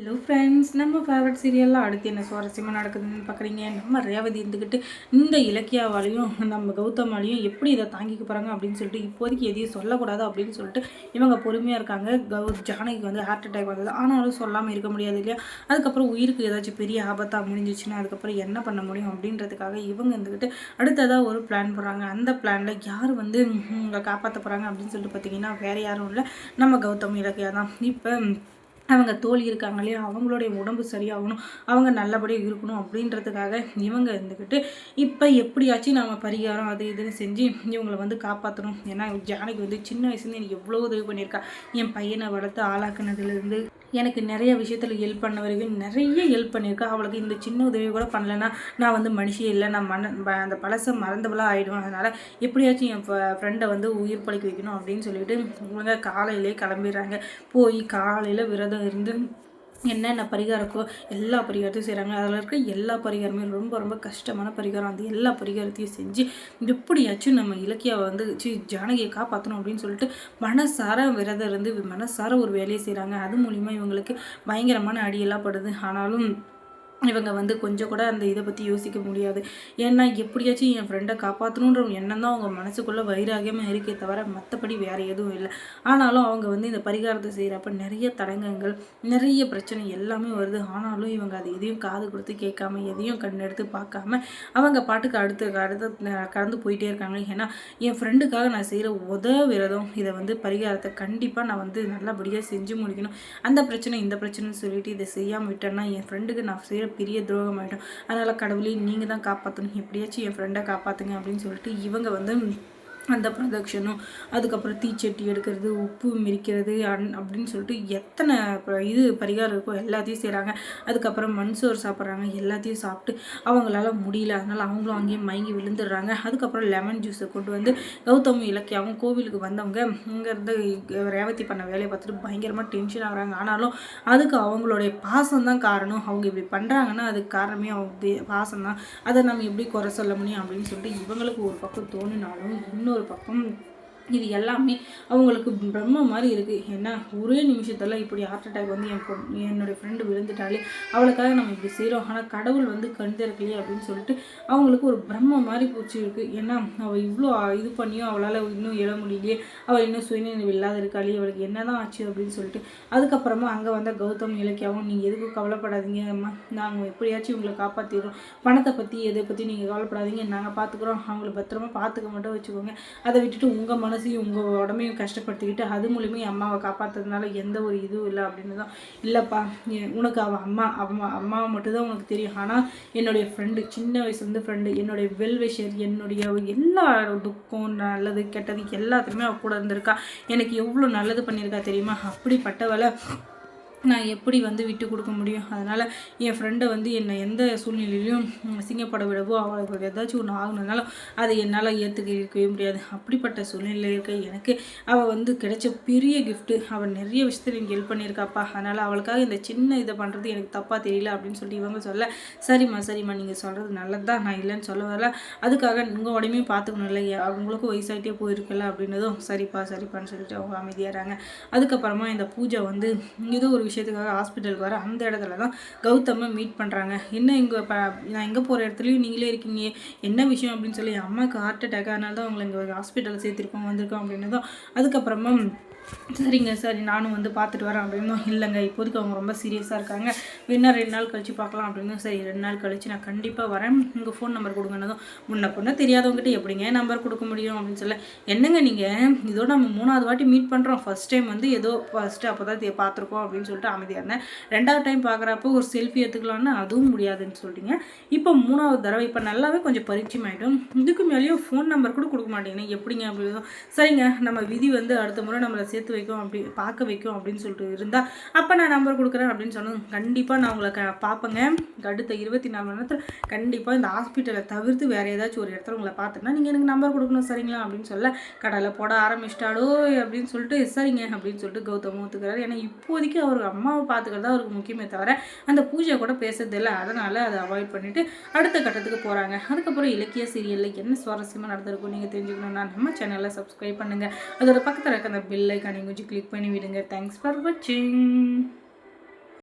Hello friends நம்ம favourite சீரியலில் அடுத்து என்ன சுவாரஸ்யமாக நடக்குதுன்னு பார்க்குறீங்க நம்ம ரேவதி இருந்துக்கிட்டு இந்த இலக்கியாவாலையும் நம்ம கௌதமாலையும் எப்படி இதை தாங்கிக்க போகிறாங்க அப்படின்னு சொல்லிட்டு இப்போதைக்கு எதையும் சொல்லக்கூடாது அப்படின்னு சொல்லிட்டு இவங்க பொறுமையாக இருக்காங்க. கௌ ஜானகிக்கு வந்து ஹார்ட் அட்டாக் வந்தது. ஆனாலும் சொல்லாமல் இருக்க முடியாது இல்லையா? அதுக்கப்புறம் உயிருக்கு ஏதாச்சும் பெரிய ஆபத்தாக முடிஞ்சிச்சுன்னா அதுக்கப்புறம் என்ன பண்ண முடியும் அப்படின்றதுக்காக இவங்க இருந்துக்கிட்டு அடுத்ததாக ஒரு பிளான் போடுறாங்க. அந்த பிளானில் யார் வந்து உங்களை காப்பாற்ற போகிறாங்க அப்படின்னு சொல்லிட்டு பார்த்தீங்கன்னா வேறு யாரும் இல்லை. நம்ம கௌதம் இலக்கியா தான் இப்போ அவங்க தோல் இருக்காங்க இல்லையா அவங்களுடைய உடம்பு சரியாகணும் அவங்க நல்லபடியாக இருக்கணும் அப்படின்றதுக்காக இவங்க இருந்துக்கிட்டு இப்போ எப்படியாச்சும் நம்ம பரிகாரம் அது இதுன்னு செஞ்சு இவங்களை வந்து காப்பாற்றணும் ஏன்னா ஜானகி வந்து சின்ன வயசுலேருந்து எனக்கு எவ்வளோ உதவி பண்ணியிருக்கா. என் பையனை வளர்த்து ஆளாக்குனதுலேருந்து எனக்கு நிறைய விஷயத்தில் ஹெல்ப் பண்ண வரைக்கும் நிறைய ஹெல்ப் பண்ணியிருக்கா. அவளுக்கு இந்த சின்ன உதவி கூட பண்ணலைன்னா நான் வந்து மனுஷியே இல்லை. நான் மன அந்த பழசை மறந்தவளாக ஆகிடுவேன் அதனால் எப்படியாச்சும் என் ஃப்ரெண்டை வந்து உயிர் பழிக்க வைக்கணும் அப்படின்னு சொல்லிட்டு இவங்க காலையிலே கிளம்பிடுறாங்க. போய் காலையில் விரதம் இருந்து என்னென்ன பரிகாரக்கோ எல்லா பரிகாரத்தையும் செய்கிறாங்க அதில் இருக்க எல்லா பரிகாரமே ரொம்ப ரொம்ப கஷ்டமான பரிகாரம். அந்த எல்லா பரிகாரத்தையும் செஞ்சு எப்படியாச்சும் நம்ம இலக்கியாவை வந்து சி ஜானகியை காப்பாற்றணும் அப்படின்னு சொல்லிட்டு மனசார விரதம் இருந்து மனசார ஒரு வேலையை செய்கிறாங்க அது மூலிமா இவங்களுக்கு பயங்கரமான அடியெல்லாம் படுது. ஆனாலும் இவங்க வந்து கொஞ்சம் கூட அந்த இதை பற்றி யோசிக்க முடியாது. ஏன்னா எப்படியாச்சும் என் ஃப்ரெண்டை காப்பாற்றணுன்ற எண்ணம் தான் அவங்க மனசுக்குள்ளே வைராகியமாக இருக்கே தவிர மற்றபடி வேறு எதுவும் இல்லை. ஆனாலும் அவங்க வந்து இந்த பரிகாரத்தை செய்கிறப்ப நிறைய தடங்கங்கள் நிறைய பிரச்சனை எல்லாமே வருது. ஆனாலும் இவங்க அதை எதையும் காது கொடுத்து கேட்காம எதையும் கண் எடுத்து பார்க்காம அவங்க பாட்டுக்கு அடுத்து அடுத்து கடந்து போயிட்டே இருக்காங்க. ஏன்னா என் ஃப்ரெண்டுக்காக நான் செய்கிற உத விரதம் இதை வந்து பரிகாரத்தை கண்டிப்பாக நான் வந்து நல்லபடியாக செஞ்சு முடிக்கணும். அந்த பிரச்சனை இந்த பிரச்சனைன்னு சொல்லிட்டு இதை செய்யாமல் விட்டேன்னா என் ஃப்ரெண்டுக்கு நான் செய்கிற பெரிய துரோகம் ஆகிடும் அதனால் கடவுளே நீங்கள் தான் காப்பாற்றணும் எப்படியாச்சும் என் ஃப்ரெண்டை காப்பாற்றுங்க அப்படின்னு சொல்லிட்டு இவங்க வந்து அந்த ப்ரொடக்ஷனும் அதுக்கப்புறம் தீச்சட்டி எடுக்கிறது உப்பு மிரிக்கிறது அன் அப்படின்னு சொல்லிட்டு எத்தனை இது பரிகாரம் இருக்கோ எல்லாத்தையும் செய்கிறாங்க அதுக்கப்புறம் மண் சோறு சாப்பிட்றாங்க எல்லாத்தையும் சாப்பிட்டு அவங்களால முடியல. அதனால் அவங்களும் அங்கேயும் மயங்கி விழுந்துடுறாங்க. அதுக்கப்புறம் லெமன் ஜூஸை கொண்டு வந்து கௌதம் இலக்கியாவும் கோவிலுக்கு வந்தவங்க இங்கேருந்து ரேவதி பண்ண வேலையை பார்த்துட்டு பயங்கரமாக டென்ஷன் ஆகுறாங்க. ஆனாலும் அதுக்கு அவங்களுடைய பாசம் தான் காரணம். அவங்க இப்படி பண்ணுறாங்கன்னா அதுக்கு காரணமே அவங்க பாசம் தான். அதை நம்ம எப்படி குறை சொல்ல முடியும் அப்படின்னு சொல்லிட்டு இவங்களுக்கு ஒரு பக்கம் தோணினாலும் இன்னொரு ஒரு பக்கம் இது எல்லாமே அவங்களுக்கு பிரம்ம மாதிரி இருக்குது என்ன ஒரே நிமிஷத்தில் இப்படி ஹார்ட் அட்டாக் வந்து என் என்னுடைய ஃப்ரெண்டு விழுந்துட்டாலே அவளுக்காக நம்ம இப்படி செய்கிறோம் ஆனால் கடவுள் வந்து கண் திறக்கலையே அப்படின்னு சொல்லிட்டு அவங்களுக்கு ஒரு பிரம்ம மாதிரி பூச்சி இருக்குது ஏன்னா அவள் இவ்வளோ இது பண்ணியும் அவளால் இன்னும் எழ முடியலையே. அவள் இன்னும் சுயநினைவு இல்லாத இருக்காளே. அவளுக்கு என்ன தான் ஆச்சு அப்படின்னு சொல்லிட்டு அதுக்கப்புறமா அங்கே வந்த கௌதம் இலக்கியாவும் நீங்கள் எதுக்கும் கவலைப்படாதீங்க அம்மா. நாங்கள் எப்படியாச்சும் உங்களை காப்பாற்றிடுறோம் பணத்தை பற்றி எதை பற்றி நீங்கள் கவலைப்படாதீங்க. நாங்கள் பார்த்துக்குறோம் அவங்கள பத்திரமா பார்த்துக்க மட்டும் வச்சுக்கோங்க. அதை விட்டுட்டு உங்கள் மனசு மனசையும் உங்கள் உடம்பையும் கஷ்டப்படுத்திக்கிட்டு அது மூலியமாக அம்மாவை காப்பாற்றுறதுனால எந்த ஒரு இதுவும் இல்லை அப்படின்னு தான். இல்லைப்பா உனக்கு அவள் அம்மா அம்மா அம்மாவை மட்டும்தான் உனக்கு தெரியும். ஆனால் என்னுடைய ஃப்ரெண்டு சின்ன வயசுலேருந்து ஃப்ரெண்டு என்னுடைய வெல்விஷர் என்னுடைய எல்லா துக்கம் நல்லது கெட்டது எல்லாத்துலேயுமே அவள் கூட இருந்திருக்கா. எனக்கு எவ்வளோ நல்லது பண்ணியிருக்கா தெரியுமா? அப்படிப்பட்டவளை நான் எப்படி வந்து விட்டு கொடுக்க முடியும்? அதனால் என் ஃப்ரெண்டை வந்து என்னை எந்த சூழ்நிலையிலையும் சிங்கப்பட விடவோ அவளுக்கு ஏதாச்சும் ஒன்று ஆகணுனாலும் அதை என்னால் ஏற்றுக்கவே முடியாது. அப்படிப்பட்ட சூழ்நிலையில் இருக்க எனக்கு அவள் வந்து கிடைச்ச பெரிய கிஃப்ட்டு அவள் நிறைய விஷயத்தில் எனக்கு ஹெல்ப் பண்ணியிருக்காப்பா. அதனால் அவளுக்காக இந்த சின்ன இதை பண்ணுறது எனக்கு தப்பாக தெரியல அப்படின்னு சொல்லிட்டு இவங்க சொல்ல சரிம்மா சரிம்மா நீங்கள் சொல்கிறது நல்லது தான் நான் இல்லைன்னு சொல்ல வரல. அதுக்காக உங்கள் உடம்பையும் பார்த்துக்கணும் இல்லை அவங்களுக்கும் வயசாகிட்டே போயிருக்கல அப்படின்னதும் சரிப்பா சரிப்பான்னு சொல்லிட்டு அவங்க அமைதியாகிறாங்க அதுக்கப்புறமா இந்த பூஜை வந்து ஏதோ ஒரு விஷயத்துக்காக ஹாஸ்பிட்டலுக்கு வர அந்த இடத்துல தான் கௌதமை மீட் பண்ணுறாங்க என்ன இங்கே ப நான் எங்கே போகிற இடத்துலையும் நீங்களே இருக்கீங்க என்ன விஷயம் அப்படின்னு சொல்லி அம்மாவுக்கு ஹார்ட் அட்டாக் அதனால தான் உங்களை இங்கே ஹாஸ்பிட்டலில் சேர்த்துருக்கோம் வந்திருக்கோம் அப்படின்னு தான். அதுக்கப்புறமா சரிங்க சரி நானும் வந்து பார்த்துட்டு வரேன் அப்படின்னும் இல்லைங்க இப்போதைக்கு அவங்க ரொம்ப சீரியஸாக இருக்காங்க. வேணா ரெண்டு நாள் கழித்து பார்க்கலாம் அப்படின்னு சரி ரெண்டு நாள் கழித்து நான் கண்டிப்பாக வரேன். உங்கள் ஃபோன் நம்பர் கொடுங்கனதும் முன்ன பொண்ணு தெரியாதவங்ககிட்ட எப்படிங்க நம்பர் கொடுக்க முடியும் அப்படின்னு சொல்ல என்னங்க நீங்கள் இதோட நம்ம மூணாவது வாட்டி மீட் பண்ணுறோம் ஃபஸ்ட் டைம் வந்து ஏதோ ஃபஸ்ட்டு அப்போ தான் பார்த்துருக்கோம் அப்படின்னு சொல்லி சொல்லிட்டு அமைதியாக இருந்தேன். ரெண்டாவது டைம் பார்க்குறப்போ ஒரு செல்ஃபி எடுத்துக்கலாம்னு அதுவும் முடியாதுன்னு சொல்லிட்டீங்க. இப்போ மூணாவது தடவை இப்போ நல்லாவே கொஞ்சம் பரிச்சயம் ஆகிடும் இதுக்கு மேலேயும் ஃபோன் நம்பர் கூட கொடுக்க மாட்டேங்க எப்படிங்க அப்படின்னு சரிங்க நம்ம விதி வந்து அடுத்த முறை நம்மளை சேர்த்து வைக்கும் அப்படி பார்க்க வைக்கும் அப்படின்னு சொல்லிட்டு இருந்தால் அப்போ நான் நம்பர் கொடுக்குறேன் அப்படின்னு சொன்னது கண்டிப்பாக நான் உங்களை க பார்ப்பேங்க. அடுத்த இருபத்தி நாலு மணி நேரத்தில் கண்டிப்பாக இந்த ஹாஸ்பிட்டலை தவிர்த்து வேறு ஏதாச்சும் ஒரு இடத்துல உங்களை பார்த்தேன்னா நீங்கள் எனக்கு நம்பர் கொடுக்கணும் சரிங்களா? அப்படின்னு சொல்ல கடலை போட ஆரம்பிச்சிட்டாடோ அப்படின்னு சொல்லிட்டு சரிங்க அப்படின்னு சொல்லிட்டு கௌதம் ஒத்துக்கிறாரு. ஏன்னா இப்போதைக்கு அவர் அம்மாவை பார்த்துக்கிறது அவருக்கு முக்கியமே தவிர அந்த பூஜை கூட பேசுறதில்ல. அதனால் அதை அவாய்ட் பண்ணிவிட்டு அடுத்த கட்டத்துக்கு போகிறாங்க அதுக்கப்புறம் இலக்கிய சீரியலில் என்ன சுவாரஸ்யமாக நடந்திருக்கும் நீங்கள் தெரிஞ்சுக்கணும்னா நம்ம சேனலில் சப்ஸ்கிரைப் பண்ணுங்கள் அதோட பக்கத்தில் இருக்க அந்த பில்லை கனி கொஞ்சம் கிளிக் பண்ணி விடுங்க தேங்க்ஸ் ஃபார் வாட்சிங்